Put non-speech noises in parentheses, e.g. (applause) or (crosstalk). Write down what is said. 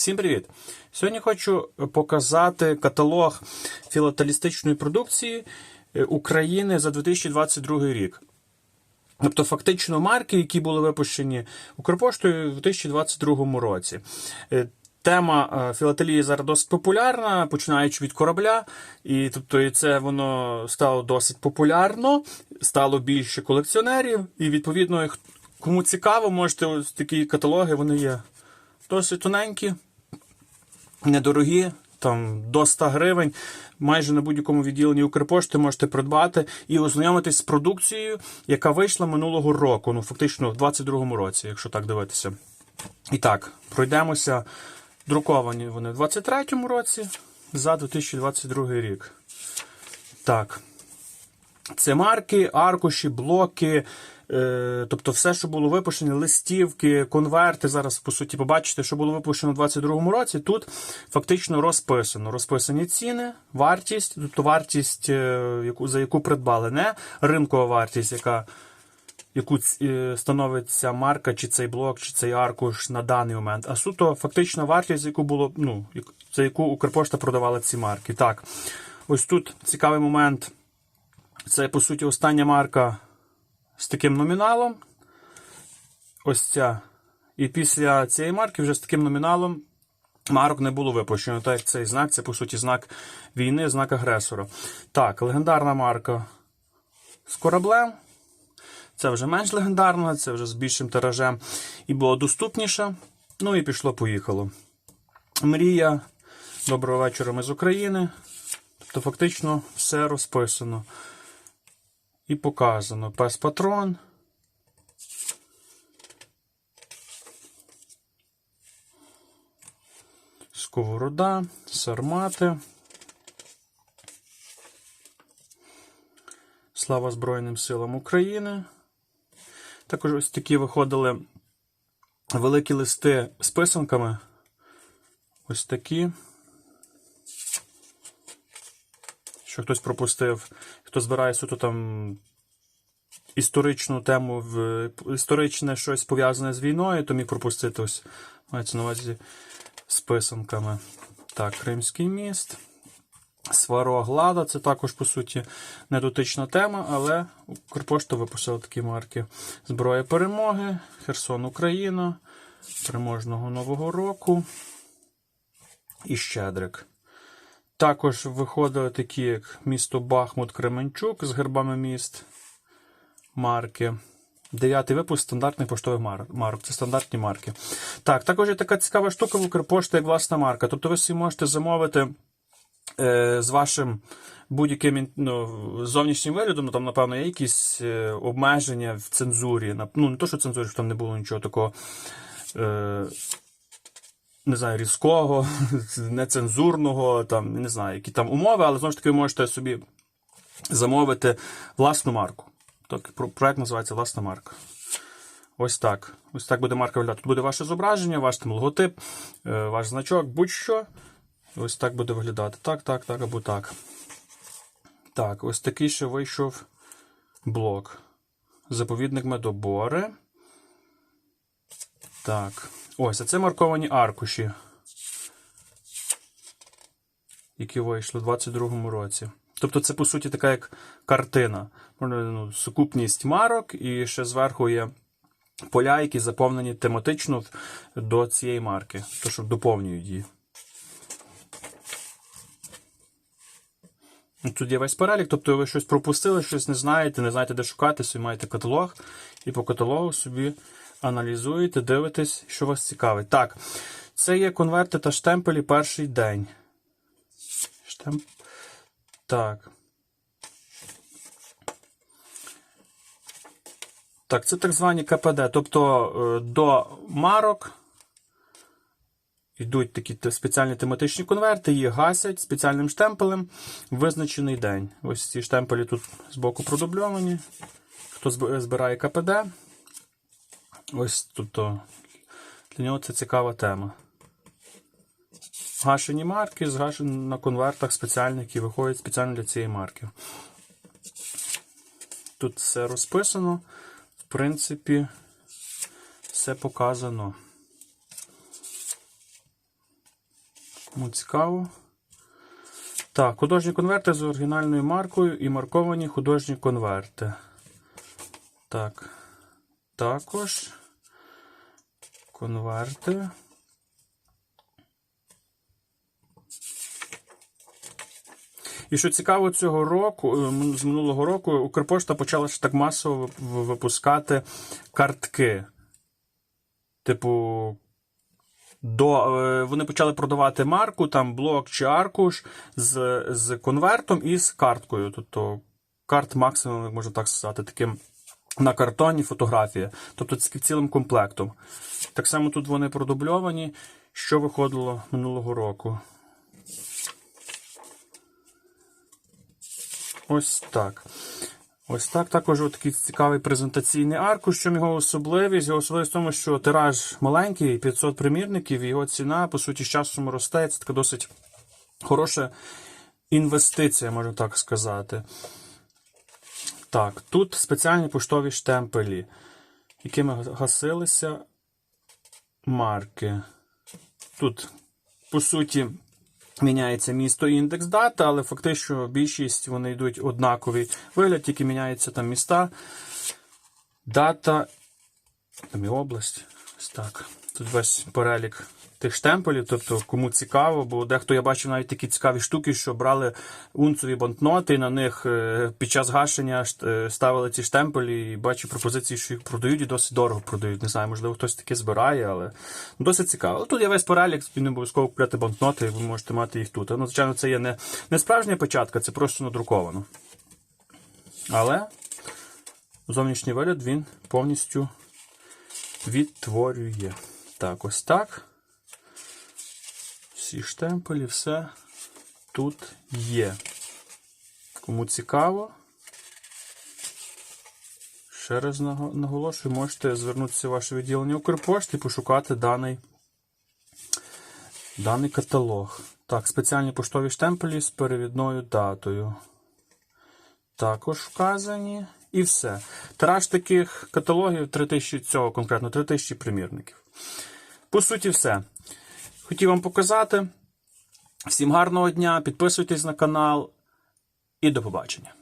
Всім привіт! Сьогодні хочу показати каталог філателістичної продукції е, України за 2022 рік. Тобто, фактично, марки, які були випущені Укрпоштою у 2022 році. Е, Тема е, філателії зараз досить популярна, починаючи від корабля, і тобто і це воно стало досить популярно, стало більше колекціонерів, і відповідно, кому цікаво, можете ось такі каталоги, вони є досить тоненькі, недорогі, там до 100 гривень. Майже на будь-якому відділенні Укрпошти можете придбати і ознайомитись з продукцією, яка вийшла минулого року, ну фактично в 22-му році, якщо так дивитися. І так, пройдемося. Друковані вони в 23-му році за 2022 рік. Так. Це марки, аркуші, блоки, тобто все, що було випущено, листівки, конверти. Зараз, по суті, побачите, що було випущено у 2022 році. Тут фактично розписано. Розписані ціни, вартість, тобто вартість, е, за яку придбали, не ринкова вартість, яка яку е, становить ця марка, чи цей блок, чи цей аркуш на даний момент, а суто фактична вартість, яку було, ну, за яку Укрпошта продавала ці марки. Так, ось тут цікавий момент. Це, по суті, остання марка з таким номіналом. Ось ця. І після цієї марки вже з таким номіналом марок не було випущено. Так цей знак, це, по суті, знак війни, знак агресора. Так, легендарна марка з кораблем. Це вже менш легендарно, це вже з більшим тиражем і було доступніше. Ну і пішло-поїхало. Мрія. Доброго вечора, ми з України. Тобто, фактично, все розписано. І показано. Пес патрон. Сковорода, сармати. Слава Збройним силам України. Також ось такі виходили великі листи з писанками. Ось такі. Що хтось пропустив, хто збирає суто там історичну тему, в історичне щось пов'язане з війною, то міг пропустити ось мається на увазі з писанками. Так, Кримський міст. Свароглада, це також, по суті, недотична тема, але Укрпошта випустила такі марки. Зброя перемоги, Херсон, Україна, Переможного Нового року і Щедрик. Також виходили такі, як місто Бахмут, Кременчук з гербами міст, марки. Дев'ятий випуск стандартних поштових марок. Це стандартні марки. Так, також є така цікава штука в Укрпошті, як власна марка. Тобто ви собі можете замовити е, з вашим будь-яким ну, зовнішнім виглядом, ну, там, напевно, є якісь е, обмеження в цензурі. Ну, не то, що цензурі, що там не було нічого такого. Е, не знаю, різкого, (laughs) нецензурного, там, не знаю, які там умови, але знову ж таки ви можете собі замовити власну марку. Так, про- проект називається власна марка. Ось так. Ось так буде марка виглядати. Тут буде ваше зображення, ваш там логотип, е, ваш значок, будь-що. Ось так буде виглядати. Так, так, так або так. Так, ось такий ще вийшов блок. Заповідник медобори. Так. Ось, а це марковані аркуші, які вийшли у 22-му році. Тобто це, по суті, така як картина. Ну, сукупність марок, і ще зверху є поля, які заповнені тематично до цієї марки. То, що доповнюють її. Ну, Тут є весь перелік, тобто ви щось пропустили, щось не знаєте, не знаєте, де шукати, собі маєте каталог, і по каталогу собі аналізуєте, дивитесь, що вас цікавить. Так, це є конверти та штемпелі перший день. Штемп. Так. Так, це так звані КПД. Тобто е, до марок йдуть такі спеціальні тематичні конверти, їх гасять спеціальним штемпелем в визначений день. Ось ці штемпелі тут збоку продубльовані. Хто збирає КПД, ось тут для нього це цікава тема. Гашені марки, згашені на конвертах спеціальних, які виходять спеціально для цієї марки. Тут все розписано. В принципі, все показано. Кому цікаво. Так, художні конверти з оригінальною маркою і марковані художні конверти. Так. Також конверти. І що цікаво, цього року, е, з минулого року, Укрпошта почала ж так масово випускати картки. Типу, до, е, вони почали продавати марку, там блок чи аркуш з, з конвертом і з карткою. Тобто карт максимум, можна так сказати, таким на картоні фотографія. Тобто цілим комплектом. Так само тут вони продубльовані, що виходило минулого року. Ось так. Ось так. Також такий цікавий презентаційний аркуш. Що його особливість? Його особливість в тому, що тираж маленький, 500 примірників, і його ціна, по суті, з часом росте. Це така досить хороша інвестиція, можна так сказати. Так, тут спеціальні поштові штемпелі, якими гасилися марки. Тут, по суті, міняється місто і індекс дата, але фактично більшість вони йдуть однаковий вигляд, тільки міняються там міста, дата, там і область. Ось так. Тут весь перелік тих штемпелів, тобто кому цікаво, бо дехто я бачив навіть такі цікаві штуки, що брали унцові банкноти, і на них е, під час гашення е, ставили ці штемпелі, і бачу пропозиції, що їх продають і досить дорого продають. Не знаю, можливо, хтось таке збирає, але ну, досить цікаво. Але Тут є весь перелік, не обов'язково купляти банкноти, ви можете мати їх тут. Ну, звичайно, це є не, не справжня печатка, це просто надруковано. Але зовнішній вигляд він повністю відтворює. Так, ось так. Всі штемпелі, все тут є. Кому цікаво, ще раз наголошую, можете звернутися в ваше відділення Укрпошти і пошукати даний, даний каталог. Так, спеціальні поштові штемпелі з перевідною датою. Також вказані. І все. Тираж таких каталогів 3000 цього конкретно 3000 примірників. По суті, все. Хотів вам показати. Всім гарного дня, підписуйтесь на канал і до побачення.